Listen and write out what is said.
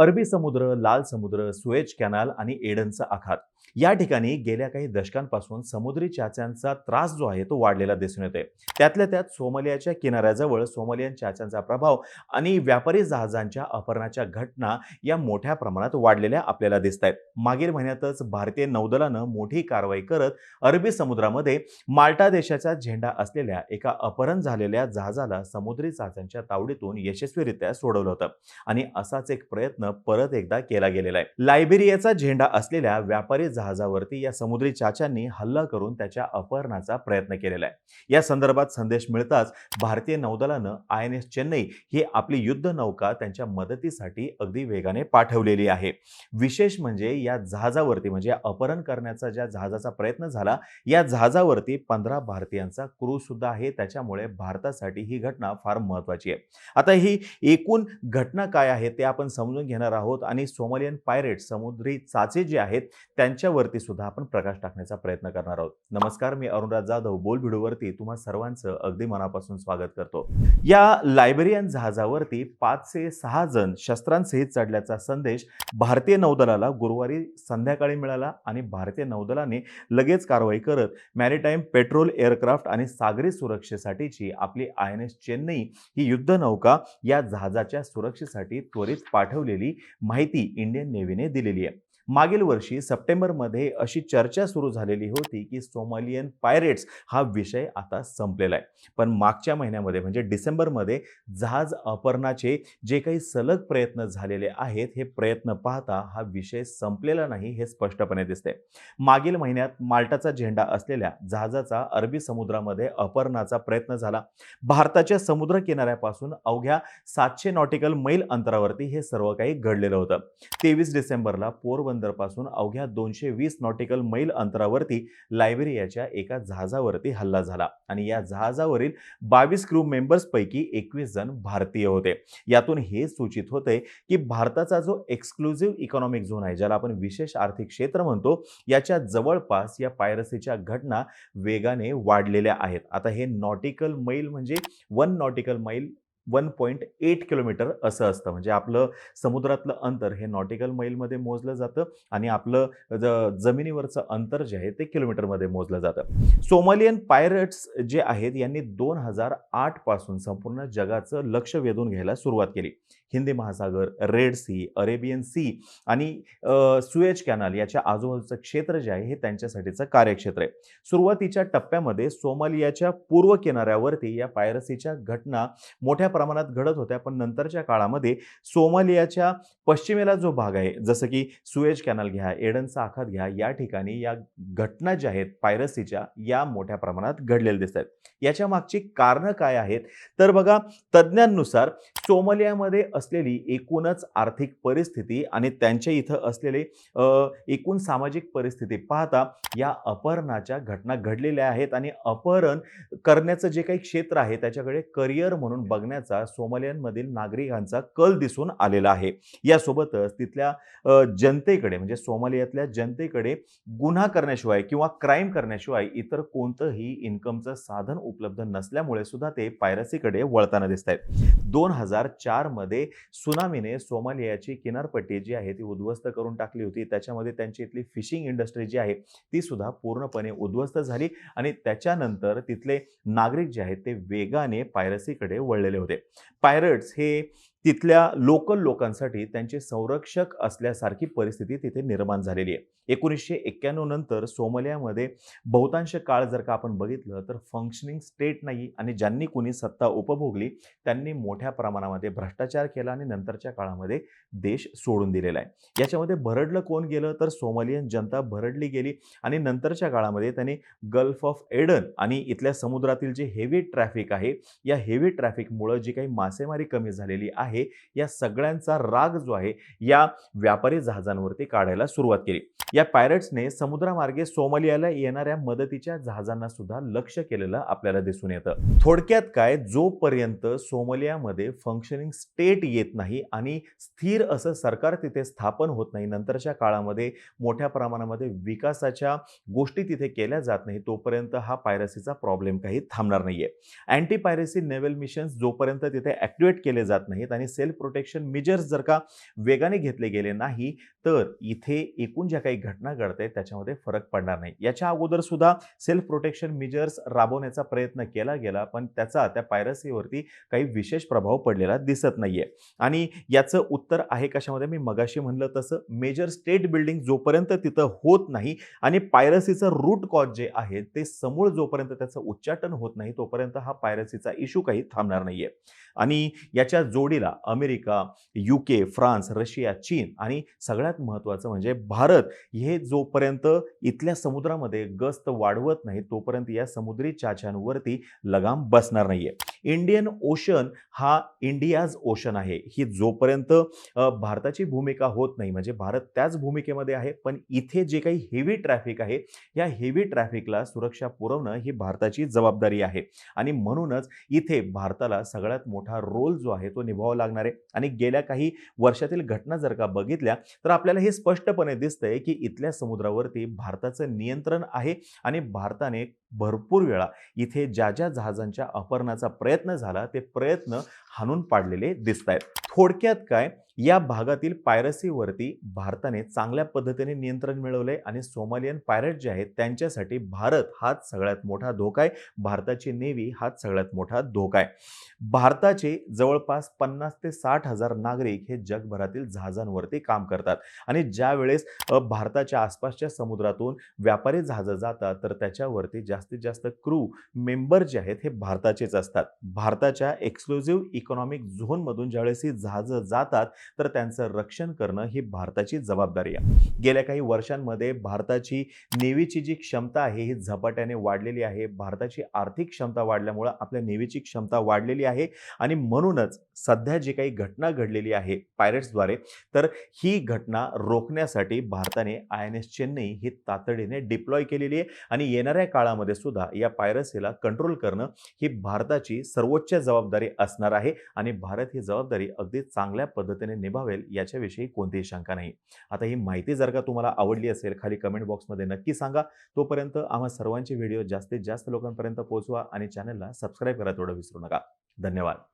अरबी समुद्र लाल समुद्र सुएज कॅनाल आणि एडनचा आखात. या ठिकाणी गेल्या काही दशकांपासून समुद्री चाच्यांचा त्रास जो आहे तो वाढलेला दिसून येतोय. त्यातल्या त्यात सोमालियाच्या किनाऱ्याजवळ सोमालियन चाच्यांचा प्रभाव आणि व्यापारी जहाजांच्या अपहरणाच्या घटना या मोठ्या प्रमाणात वाढलेल्या आपल्याला दिसत आहेत मागील महिन्यातच भारतीय नौदलानं मोठी कारवाई करत अरबी समुद्रामध्ये माल्टा देशाचा झेंडा असलेल्या एका अपहरण झालेल्या जहाजाला समुद्री चाच्यांच्या तावडीतून यशस्वीरित्या सोडवलं होतं. आणि असाच एक प्रयत्न परत एकदा केला गेलेला आहे. लायबेरियाचा झेंडा असलेल्या व्यापारी जहाजावरती या समुद्री चाच्यांनी हल्ला करून त्याच्या अपहरणाचा प्रयत्न केलेला आहे. या संदर्भात संदेश मिळताच भारतीय नौदलानं आय एन एस चेन्नई ही आपली युद्ध नौका त्यांच्या मदतीसाठी अगदी वेगाने पाठवलेली आहे. विशेष म्हणजे या जहाजावरती म्हणजे अपहरण करण्याचा ज्या जहाजाचा प्रयत्न झाला या जहाजावरती पंधरा भारतीयांचा क्रू सुद्धा आहे. त्याच्यामुळे भारतासाठी ही घटना फार महत्वाची आहे. आता ही एकूण घटना काय आहे ते आपण समजून घेणार आहोत आणि सोमालियन पायरेट समुद्री चाचे जे आहेत त्यांच्यावरती सुद्धा आपण प्रकाश टाकण्याचा प्रयत्न करणार आहोत. नमस्कार मी अरुणराज जाधव बोल व्हिडिओवरती तुम्हा सर्वांचं अगदी मनापासून स्वागत करतो. या लायब्रेरियन जहाजावरती पाचशे सहा जण शस्त्रांसहित चढल्याचा संदेश भारतीय नौदलाला गुरुवारी संध्याकाळी मिळाला आणि भारतीय नौदलाने लगेच कारवाई करत मॅरिटाईम पेट्रोल एअरक्राफ्ट आणि सागरी सुरक्षेसाठीची आपली आय एन एस चेन्नई ही युद्धनौका या जहाजाच्या सुरक्षेसाठी त्वरित पाठवलेली माहिती इंडियन नेव्हीने दिलेली आहे. मागील वर्षी सप्टेंबरमध्ये अशी चर्चा सुरू झालेली होती की सोमालियन पायरेट्स हा विषय आता संपलेला आहे. पण मागच्या महिन्यामध्ये म्हणजे डिसेंबरमध्ये जहाज अपहरणाचे जे काही सलग प्रयत्न झालेले आहेत हे प्रयत्न पाहता हा विषय संपलेला नाही हे स्पष्टपणे दिसते मागील महिन्यात माल्टाचा झेंडा असलेल्या जहाजाचा अरबी समुद्रामध्ये अपहरणाचा प्रयत्न झाला. भारताच्या समुद्र किनाऱ्यापासून अवघ्या सातशे नॉटिकल मैल अंतरावरती हे सर्व काही घडलेलं होतं. तेवीस डिसेंबरला पोरबंदरपासून अवघ्या दोनशे वीस नॉटिकल मैल अंतरावरती लायबेरियाच्या एका जहाजावरती हल्ला झाला. आणि या जहाजावरील बावीस क्रू मेंबर्सपैकी एकवीस जण भारतीय होते. यातून हे सूचित होते की भारताचा जो एक्सक्लुझिव्ह इकॉनॉमिक झोन आहे ज्याला आपण विशेष आर्थिक क्षेत्र म्हणतो याच्या जवळपास या पायरसीच्या घटना वेगाने वाढलेल्या आहेत. आता हे नॉटिकल मैल म्हणजे one nautical mile one point eight kilometre असं असतं. म्हणजे आपलं समुद्रातलं अंतर हे नॉटिकल मैलमध्ये मोजलं जातं आणि आपलं ज जमिनीवरचं अंतर जे आहे ते किलोमीटरमध्ये मोजलं जातं. सोमालियन पायरट्स जे आहेत यांनी दोन हजार आठपासून संपूर्ण जगाचं लक्ष वेधून घ्यायला सुरुवात केली. हिंदी महासागर रेड सी अरेबियन सी आणि सुएज कॅनल याच्या आजूबाजूचं क्षेत्र जे आहे हे त्यांच्यासाठीचं कार्यक्षेत्र आहे. सुरुवातीच्या टप्प्यामध्ये सोमालियाच्या पूर्व किनाऱ्यावरती या पायरसीच्या घटना मोठ्या प्रमाणात घडत होत्या पण नंतरच्या काळामध्ये सोमालियाच्या पश्चिमेला जो भाग आहे जसं की सुएज कॅनल घ्या एडनचा आखात घ्या या ठिकाणी या घटना ज्या आहेत पायरसीच्या या मोठ्या प्रमाणात घडलेल्या दिसत आहेत. याच्या मागची कारणं काय आहेत? तर बघा तज्ज्ञांनुसार सोमालियामध्ये असलेली एकूणच आर्थिक परिस्थिती आणि त्यांच्या इथं असलेले एकूण सामाजिक परिस्थिती पाहता या अपहरणाच्या घटना घडलेल्या आहेत आणि अपहरण करण्याचं जे काही क्षेत्र आहे त्याच्याकडे करिअर म्हणून बघण्याचा सोमालियनमधील नागरिकांचा कल दिसून आलेला आहे. यासोबतच तिथल्या जनतेकडे म्हणजे सोमालियातल्या जनतेकडे गुन्हा करण्याशिवाय किंवा क्राईम करण्याशिवाय इतर कोणतंही इन्कमचं साधन उपलब्ध नसल्यामुळे सुद्धा ते पायरसीकडे वळताना दिसत आहेत दोन हजार चारमध्ये सुनामीने सोमालियाची किनारपट्टी जी आहे ती उद्ध्वस्त करून टाकली होती. त्याच्यामध्ये त्यांची इथली फिशिंग इंडस्ट्री जी आहे ती सुद्धा पूर्णपणे उद्ध्वस्त झाली आणि त्याच्यानंतर तिथले नागरिक जे आहेत ते वेगाने पायरसीकडे वळलेले होते. पायरट्स हे तिथल्या लोकल लोकांसाठी त्यांचे संरक्षक असल्यासारखी परिस्थिती तिथे निर्माण झालेली आहे. एकोणीसशे एक्क्याण्णव नंतर सोमल्यामध्ये बहुतांश काळ जर का आपण बघितलं तर फंक्शनिंग स्टेट नाही आणि ज्यांनी कोणी सत्ता उपभोगली त्यांनी मोठ्या प्रमाणामध्ये भ्रष्टाचार केला आणि नंतरच्या काळामध्ये देश सोडून दिलेला आहे. याच्यामध्ये भरडलं कोण गेलं तर सोमालियन जनता भरडली गेली आणि नंतरच्या काळामध्ये त्यांनी गल्फ ऑफ एडन आणि इथल्या समुद्रातील जे हेवी ट्रॅफिक आहे या हेवी ट्रॅफिकमुळं जी काही मासेमारी कमी झालेली आहे या सगळ्यांचा राग जो आहे या व्यापारी जहाजांवरती काढायला सुरुवात केली. या पायरट्सने समुद्रामार्गे सोमालियाला येणाऱ्या मदतीच्या जहाजांना सुद्धा लक्ष केलेलं आपल्याला दिसून येतं. थोडक्यात काय जोपर्यंत सोमालियामध्ये फंक्शनिंग स्टेट येत नाही आणि स्थिर असं सरकार तिथे स्थापन होत नाही नंतरच्या काळामध्ये मोठ्या प्रमाणामध्ये विकासाच्या गोष्टी तिथे केल्या जात नाही तोपर्यंत हा पायरसीचा प्रॉब्लेम काही थांबणार नाहीये. अँटी पायरसी नेव्हल मिशन्स जोपर्यंत तिथे ऍक्टिवेट केले जात नाहीत आणि सेल्फ प्रोटेक्शन मेजर्स जर का वेगाने घेतले गेले नाही तर इथे एकूण ज्या काही घटना घडत आहेत त्याच्यामध्ये फरक पडणार नाही. याच्या अगोदर सुद्धा सेल्फ प्रोटेक्शन मेजर्स राबवण्याचा प्रयत्न केला गेला पण त्याचा त्या पायरसीवरती काही विशेष प्रभाव पडलेला दिसत नाहीये. आणि याचं उत्तर आहे कशामध्ये? मी मगाशी म्हणलं तसं मेजर स्टेट बिल्डिंग जोपर्यंत तिथं होत नाही आणि पायरसीचं रूट कॉज जे आहे ते समूळ जोपर्यंत त्याचं उच्चाटन होत नाही तोपर्यंत हा पायरसीचा इश्यू काही थांबणार नाहीये. आणि याच्या जोडीला अमेरिका युके फ्रान्स रशिया चीन आणि सगळ्यात महत्त्वाचं म्हणजे भारत हे जोपर्यंत इथल्या समुद्रामध्ये गस्त वाढवत नाही तोपर्यंत या समुद्री चाच्यांवरती लगाम बसणार नाहीये. इंडियन ओशन हा इंडियाज ओशन आहे. ही जोपर्यंत भारताची भूमिका होत नाही म्हणजे भारत त्याच भूमिकेमध्ये आहे पण इथे जे काही हेवी ट्रॅफिक आहे या हेवी ट्रॅफिकला सुरक्षा पुरवणं ही भारताची जबाबदारी आहे. आणि म्हणूनच इथे भारताला सगळ्यात मोठा रोल जो आहे तो निभावा लागणार आहे. आणि गेल्या काही वर्षातील घटना जर का बघितल्या तर आपल्याला हे स्पष्टपणे दिसतंय की इथल्या समुद्रावरती भारताचं नियंत्रण आहे आणि भारताने भरपूर वेळा इथे ज्या ज्या जहाजांच्या अपहरणाचा प्रयत्न झाला ते प्रयत्न हाणून पाडलेले दिसत आहेत थोडक्यात काय या भागातील पायरसीवरती भारताने चांगल्या पद्धतीने नियंत्रण मिळवलंय आणि सोमालियन पायरट जे आहेत त्यांच्यासाठी भारत हाच सगळ्यात मोठा धोका आहे. भारताची नेव्ही हाच सगळ्यात मोठा धोका आहे. भारताचे जवळपास पन्नास ते साठ हजार नागरिक हे जगभरातील जहाजांवरती काम करतात. आणि ज्या वेळेस भारताच्या आसपासच्या समुद्रातून व्यापारी जहाजं जातात तर त्याच्यावरती जास्तीत जास्त क्रू मेंबर जे आहेत हे भारताचेच असतात. भारताच्या एक्सक्लुझिव्ह इकॉनॉमिक झोनमधून ज्यावेळेस ही जहाजं जातात तर त्यांचं रक्षण करणं ही भारताची जबाबदारी आहे. गेल्या काही वर्षांमध्ये भारताची नेव्हीची जी क्षमता आहे ही झपाट्याने वाढलेली आहे. भारताची आर्थिक क्षमता वाढल्यामुळं आपल्या नेव्हीची क्षमता वाढलेली आहे. आणि म्हणूनच सध्या जी काही घटना घडलेली आहे पायरेट्सद्वारे तर ही घटना रोखण्यासाठी भारताने आय एन एस चेन्नई ही तातडीने डिप्लॉय केलेली आहे. आणि येणाऱ्या काळामध्ये सुद्धा या पायरसीला कंट्रोल करणं ही भारताची सर्वोच्च जबाबदारी असणार आहे. आणि भारत ही जबाबदारी अगदी चांगल्या पद्धतीने निभावेल याच्याविषयी कोणतीही शंका नाही. आता ही माहिती जर का तुम्हाला आवडली असेल खाली कमेंट बॉक्समध्ये नक्की सांगा. तोपर्यंत आम्हा सर्वांचे व्हिडिओ जास्तीत जास्त लोकांपर्यंत पोहोचवा आणि चॅनलला सबस्क्राईब करा तेवढं विसरू नका. धन्यवाद.